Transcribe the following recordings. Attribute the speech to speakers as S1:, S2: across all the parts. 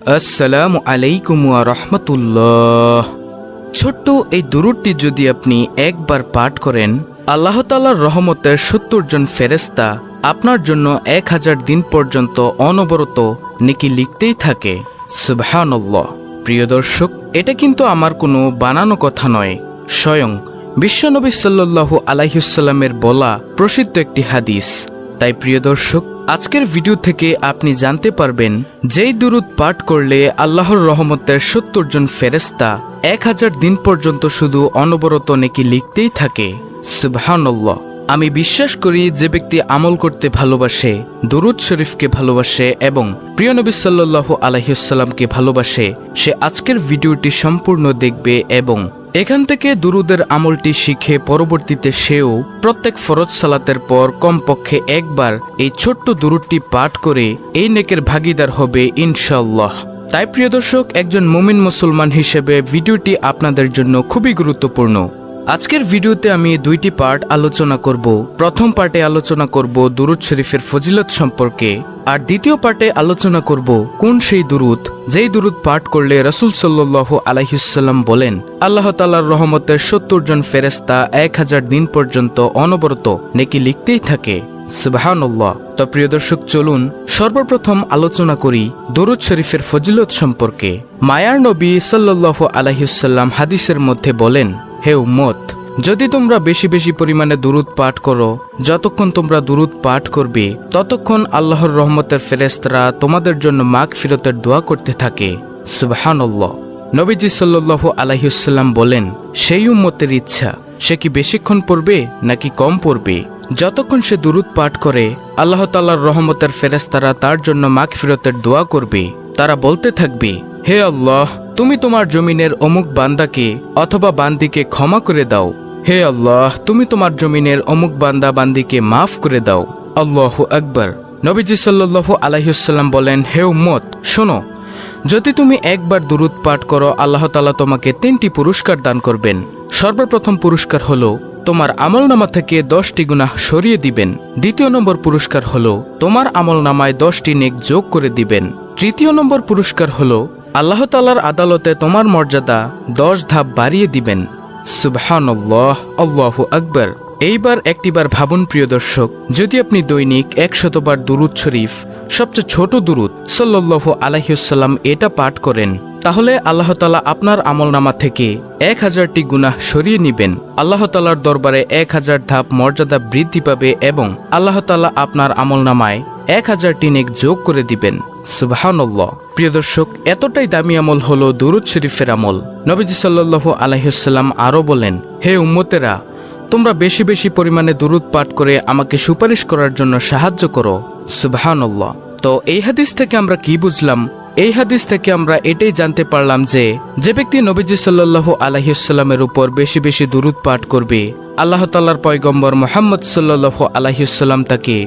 S1: আসসালামু আলাইকুম রহমতুল্লাহ। ছোট্ট এই দুরুদটি যদি আপনি একবার পাঠ করেন, আল্লাহ তালার রহমতের সত্তর জন ফেরেস্তা আপনার জন্য এক হাজার দিন পর্যন্ত অনবরত নেকি লিখতেই থাকে। সুবহানাল্লাহ। প্রিয় দর্শক, এটা কিন্তু আমার কোনো বানানো কথা নয়। স্বয়ং বিশ্বনবী সাল্লাল্লাহু আলাইহুসাল্লামের বলা প্রসিদ্ধ একটি হাদিস। তাই প্রিয় দর্শক আজকের ভিডিও থেকে আপনি জানতে পারবেন, যেই দুরুদ পাঠ করলে আল্লাহর রহমতের সত্তর জন ফেরেস্তা এক হাজার দিন পর্যন্ত শুধু অনবরত নেকি লিখতেই থাকে। সুবহানাল্লাহ। আমি বিশ্বাস করি যে ব্যক্তি আমল করতে ভালোবাসে, দুরুদ শরীফকে ভালোবাসে এবং প্রিয় নবী সাল্লাল্লাহু আলহিউসাল্লামকে ভালোবাসে, সে আজকের ভিডিওটি সম্পূর্ণ দেখবে এবং এখান থেকে দুরুদের আমলটি শিখে পরবর্তীতে সেও প্রত্যেক ফরজ সালাতের পর কমপক্ষে একবার এই ছোট্ট দুরুদটি পাঠ করে এই নেকের ভাগিদার হবে ইনশাল্লাহ তাই প্রিয় দর্শক, একজন মুমিন মুসলমান হিসেবে ভিডিওটি আপনাদের জন্য খুবই গুরুত্বপূর্ণ। আজকের ভিডিওতে আমি দুইটি পার্ট আলোচনা করব। প্রথম পার্টে আলোচনা করব দুরুদ শরীফের ফজিলত সম্পর্কে, আর দ্বিতীয় পার্টে আলোচনা করব কোন সেই দুরুদ, যেই দুরুদ পাঠ করলে রসুল সাল্লাহ আলাইসাল্লাম বলেন, আল্লাহ তালার রহমতের সত্তর জন ফেরেস্তা এক হাজার দিন পর্যন্ত অনবরত নেকি লিখতেই থাকে। সুবাহান্লাহ তো প্রিয় দর্শক, চলুন সর্বপ্রথম আলোচনা করি দরুদ শরীফের ফজিলত সম্পর্কে। মায়ার নবী সাল্লাহ আলাইসাল্লাম হাদিসের মধ্যে বলেন হে উম্মত, যদি তোমরা বেশি বেশি পরিমাণে দুরুদ পাঠ করো, যতক্ষণ তোমরা দুরুদ পাঠ করবে, ততক্ষণ আল্লাহর রহমতের ফেরেস্তরা তোমাদের জন্য মাগ ফিরতের দোয়া করতে থাকে। সুবাহান্লাহ নবীজি সাল্লু আলাইসাল্লাম বলেন, সেই উম্মতের ইচ্ছা, সে কি বেশিক্ষণ পড়বে, নাকি কম পড়বে? যতক্ষণ সে দুরুদ পাঠ করে, আল্লাহ তাল্লাহর রহমতের ফেরেস্তারা তার জন্য মাগ ফিরতের দোয়া করবে। তারা বলতে থাকবে, হে আল্লাহ, তুমি তোমার জমিনের অমুক বান্দাকে অথবা বান্দিকে ক্ষমা করে দাও। হে আল্লাহ, তুমি তোমার জমিনের অমুক বান্দা বান্দিকে মাফ করে দাও। আল্লাহ আকবর। নবীজি সাল্লু আলাইসাল্লাম বলেন, হে উম্মত, শোনো, যদি তুমি একবার দুরুদ পাঠ করো, আল্লাহ তালা তোমাকে তিনটি পুরস্কার দান করবেন। সর্বপ্রথম পুরস্কার হলো তোমার আমল নামা থেকে দশটি গুনাহ সরিয়ে দিবেন। দ্বিতীয় নম্বর পুরস্কার হল, তোমার আমল নামায় দশটি নেক যোগ করে দিবেন। তৃতীয় নম্বর পুরস্কার হল, আল্লাহ তালার আদালতে তোমার মর্যাদা দশ ধাপ বাড়িয়ে দিবেন। আল্লাহু আকবর। এইবার একটিবার ভাবুন প্রিয় দর্শক, যদি আপনি দৈনিক একশতবার দুরুদ শরীফ, সবচেয়ে ছোট দুরুদ, সাল্লাল্লাহু আলাইসাল্লাম এটা পাঠ করেন তাহলে আল্লাহ তালা আপনার আমল নামা থেকে এক হাজারটি গুনাহ সরিয়ে নিবেন। আল্লাহ তালার দরবারে এক হাজার ধাপ মর্যাদা বৃদ্ধি পাবে এবং আল্লাহ তালা আপনার আমল নামায় এক হাজারটি নেক যোগ করে দিবেন। সুবাহান্লাহ প্রিয় দর্শক, এতটাই দামি আমল হলো দুরুদ শরীফের আমল। নবীজি সাল্লু আলহিসাল্লাম আরও বলেন, হে উম্মতেরা, তোমরা বেশি বেশি পরিমাণে দুরুদ পাঠ করে আমাকে সুপারিশ করার জন্য সাহায্য করো। সুবাহান্লাহ তো এই হাদিস থেকে আমরা কি বুঝলাম? এই হাদিস থেকে আমরা এটাই জানতে পারলাম যে যে ব্যক্তি নবীজি সাল্লাহ আলহিসাল্লামের উপর বেশি বেশি দুরুদ পাঠ করবে, আল্লাহ তাল্লার পয়গম্বর মোহাম্মদ সাল্লাহ আলহিসাল্লাম তাকে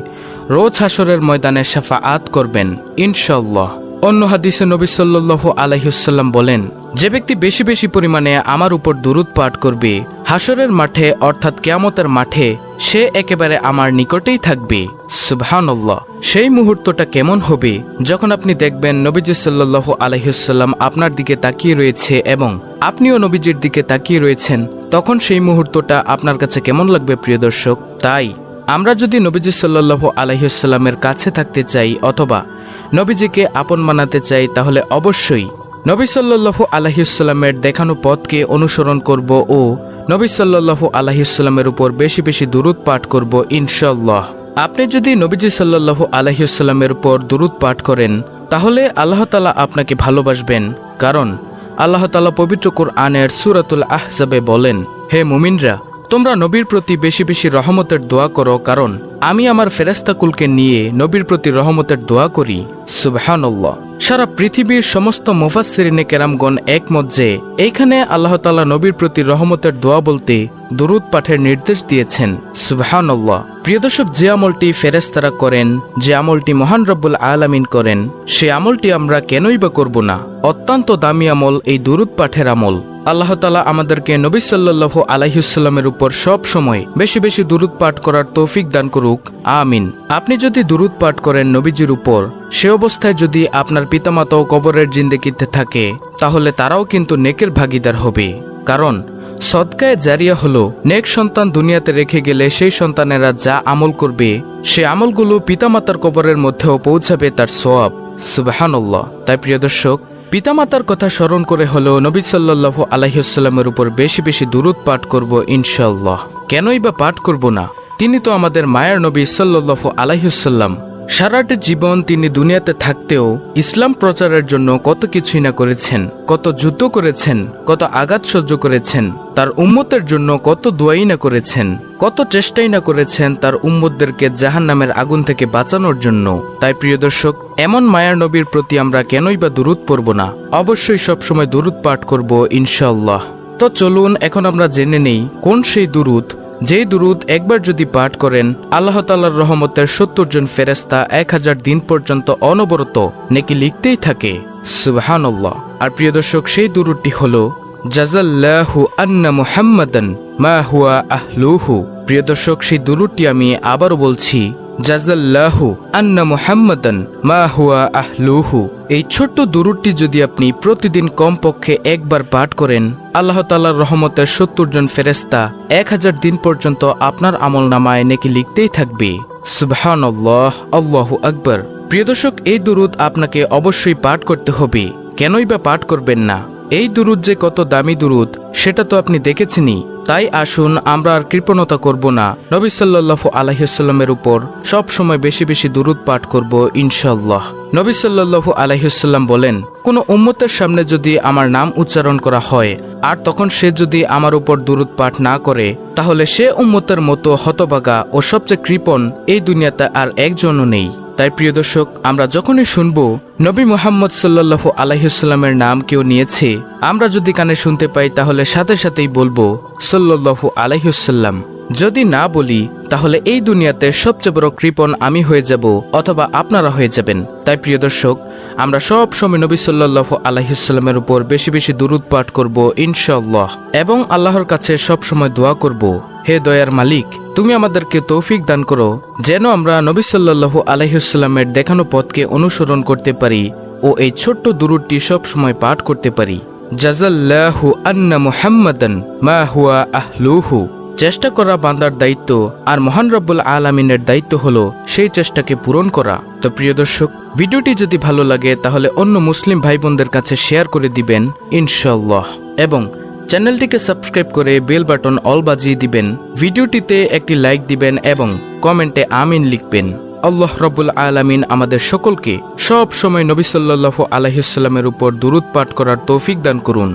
S1: রোজ হাসরের ময়দানে সাফা আত করবেন ইনশাল্লাহ অন্য হাদিসে নবী সাল্লাহ আলহিসাল্লাম বলেন যে ব্যক্তি বেশি বেশি পরিমাণে আমার উপর দুরুদ পাঠ করবে হাসরের মাঠে অর্থাৎ কেয়ামতের মাঠে, সে একেবারে আমার নিকটেই থাকবে। সুবহানাল্লাহ। সেই মুহূর্তটা কেমন হবে, যখন আপনি দেখবেন নবীজি সাল্লাহ আলহিসাল্লাম আপনার দিকে তাকিয়ে রয়েছে এবং আপনিও নবীজির দিকে তাকিয়ে রয়েছেন, তখন সেই মুহূর্তটা আপনার কাছে কেমন লাগবে প্রিয় দর্শক? তাই, আমরা যদি নবীজি সাল্লাহ আলহিসাল্লামের কাছে থাকতে চাই অথবা নবীজিকে আপন মানাতে চাই, তাহলে অবশ্যই নবী সাল্লাহু আলহিসাল্লামের দেখানো পথকে অনুসরণ করব ও নবী সাল্লাহু আলহিসাল্লামের উপর বেশি বেশি দুরুদ পাঠ করব ইনশাল্লাহ আপনি যদি নবীজি সাল্লাহু আলহিসাল্লামের উপর দুরুদ পাঠ করেন, তাহলে আল্লাহ তালা আপনাকে ভালোবাসবেন। কারণ আল্লাহ তালা পবিত্র কোরআনের সুরাতুল আহজাবে বলেন, হে মুমিনরা, তোমরা নবীর প্রতি বেশি বেশি রহমতের দোয়া করো, কারণ আমি আমার ফেরাস্তাকুলকে নিয়ে নবীর প্রতি রহমতের দোয়া করি, সুবহানাল্লাহ। সারা পৃথিবীর সমস্ত মুফাসসিরিনে কেরামগণ একমত যে, এইখানে আল্লাহ তাআলা নবীর প্রতি রহমতের দোয়া বলতে দুরুদ পাঠের নির্দেশ দিয়েছেন, সুবহানাল্লাহ। প্রিয় দর্শক, যে আমলটি ফেরেস্তারা করেন, যে আমলটি মহান রব্বুল আলামিন করেন, সে আমলটি আমরা কেনই বা করব না? অত্যন্ত দামি আমল এই দুরুদ পাঠের আমল। আল্লাহ তালা আমাদেরকে নবী সাল্লাহ আলাইহুসাল্লামের উপর সব সময় বেশি বেশি দুরুদ পাঠ করার তৌফিক দান করুক, আমিন। আপনি যদি দুরুদ পাঠ করেন নবীজির উপর, সে অবস্থায় যদি আপনার পিতামাতাও কবরের জিন্দেগিতে থাকে, তাহলে তারাও কিন্তু নেকের ভাগিদার হবে। কারণ, সদকায় জারিয়া হলো, নেক সন্তান দুনিয়াতে রেখে গেলে সেই সন্তানেরা যা আমল করবে, সে আমলগুলো পিতামাতার কবরের মধ্যেও পৌঁছাবে তার সোয়াব সুবাহান্লাহ তাই প্রিয় দর্শক, পিতামাতার কথা স্মরণ করে হলেও নবী সাল্লাহ আলহিউসাল্লামের উপর বেশি বেশি দূরত পাঠ করব ইনশাল্লাহ কেনই বা পাঠ করব না? তিনি তো আমাদের মায়ের নবী সাল্লাহ আলাইহুসাল্লাম সারাটি জীবন তিনি দুনিয়াতে থাকতেও ইসলাম প্রচারের জন্য কত কিছুই না করেছেন, কত যুদ্ধ করেছেন, কত আঘাত সহ্য করেছেন, তার উম্মতের জন্য কত দোয়াই না করেছেন, কত চেষ্টাই না করেছেন তার উম্মতদেরকে জাহান নামের আগুন থেকে বাঁচানোর জন্য। তাই প্রিয় দর্শক, এমন মায়ার নবীর প্রতি আমরা কেনই বা দূরত পড়ব না? অবশ্যই সবসময় দূরত পাঠ করব ইনশাল্লাহ তো চলুন, এখন আমরা জেনে নেই কোন সেই দুরুদ যেই দুরুদ একবার যদি পাঠ করেন, আল্লাহ তাল্লার রহমতের সত্তর জন ফেরেস্তা এক হাজার দিন পর্যন্ত অনবরত নেকি লিখতেই থাকে। সুবহানাল্লাহ। আর প্রিয় দর্শক, সেই দুরুদটি হল জাজাল্লাহু আন্না মুহাম্মাদান মা হুয়া আহলুহু। প্রিয় দর্শক, সেই দুরুদটি আমি আবারও বলছি জাজাল্লাহু আন্না মুহাম্মাদান মা হুয়া আহলুহু। এই ছোট্ট দুরুদটি যদি আপনি প্রতিদিন কমপক্ষে একবার পাঠ করেন, আল্লাহ তাল্লাহর রহমতের সত্তর জন ফেরেস্তা এক হাজার দিন পর্যন্ত আপনার আমল নামায় নেকি লিখতেই থাকবে। সুবহান আল্লাহ আল্লাহু আকবর। প্রিয় দর্শক, এই দুরুদ আপনাকে অবশ্যই পাঠ করতে হবে। কেনই বা পাঠ করবেন না? এই দুরুদ যে কত দামি দুরুদ, সেটা তো আপনি দেখেছেনই। তাই আসুন, আমরা আর কৃপণতা করব না। নবী সাল্লাহ আলহিসাল্লামের উপর সব সময় বেশি বেশি দুরুদ পাঠ করব ইনশাল্লাহ নবী সাল্লাহ আলহিসাল্লাম বলেন, কোনো উম্মতের সামনে যদি আমার নাম উচ্চারণ করা হয়, আর তখন সে যদি আমার উপর দুরুদ পাঠ না করে, তাহলে সে উম্মতের মতো হতবাগা ও সবচেয়ে কৃপণ এই দুনিয়াতে আর একজনও নেই। তাই প্রিয় দর্শক, আমরা যখনই শুনব, নবী মোহাম্মদ সাল্লাহ আলাইসাল্লামের নাম কেউ নিয়েছে, আমরা যদি কানে শুনতে পাই, তাহলে সাথে সাথেই বলব সাল্লাহ আলাইসাল্লাম যদি না বলি, তাহলে এই দুনিয়াতে সবচেয়ে বড় কৃপণ আমি হয়ে যাব অথবা আপনারা হয়ে যাবেন। তাই প্রিয় দর্শক, আমরা সব সময় নবী সাল্লাহ আলাইসাল্লামের উপর বেশি বেশি দুরুদ পাঠ করব ইনশাল্লাহ এবং আল্লাহর কাছে সব সময় দোয়া করব, হে দয়ার মালিক, তুমি আমাদেরকে তৌফিক দান করো, যেন আমরা নবী সাল্লাহ আলাইসাল্লামের দেখানো পথকে অনুসরণ করতে পারি ও এই ছোট্ট দুরুদটি সব সময় পাঠ করতে পারি। জাজাল্লাহু আন্না মুহাম্মাদান মা হুয়া আহলুহু। চেষ্টা করা বান্দার দায়িত্ব আর মহান রব্বুল আলমিনের দায়িত্ব হলো সেই চেষ্টাকে পূরণ করা। তো প্রিয় দর্শক, ভিডিওটি যদি ভালো লাগে তাহলে অন্য মুসলিম ভাই বোনদের কাছে শেয়ার করে দিবেন ইনশাল্লাহ এবং চ্যানেলটিকে সাবস্ক্রাইব করে বেল বাটন অল বাজিয়ে দিবেন, ভিডিওটিতে একটি লাইক দিবেন এবং কমেন্টে আমিন লিখবেন। আল্লাহ রব্বুল আলামিন আমাদের সকলকে সব সময় নবী সাল্লাল্লাহু আলাইহিস সাল্লামের উপর দুরুদ পাঠ করার তৌফিক দান করুন।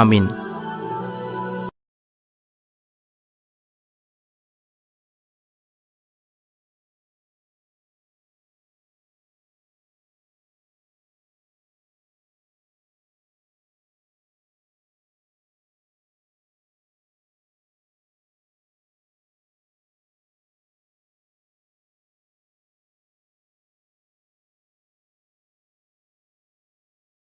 S1: আমিন।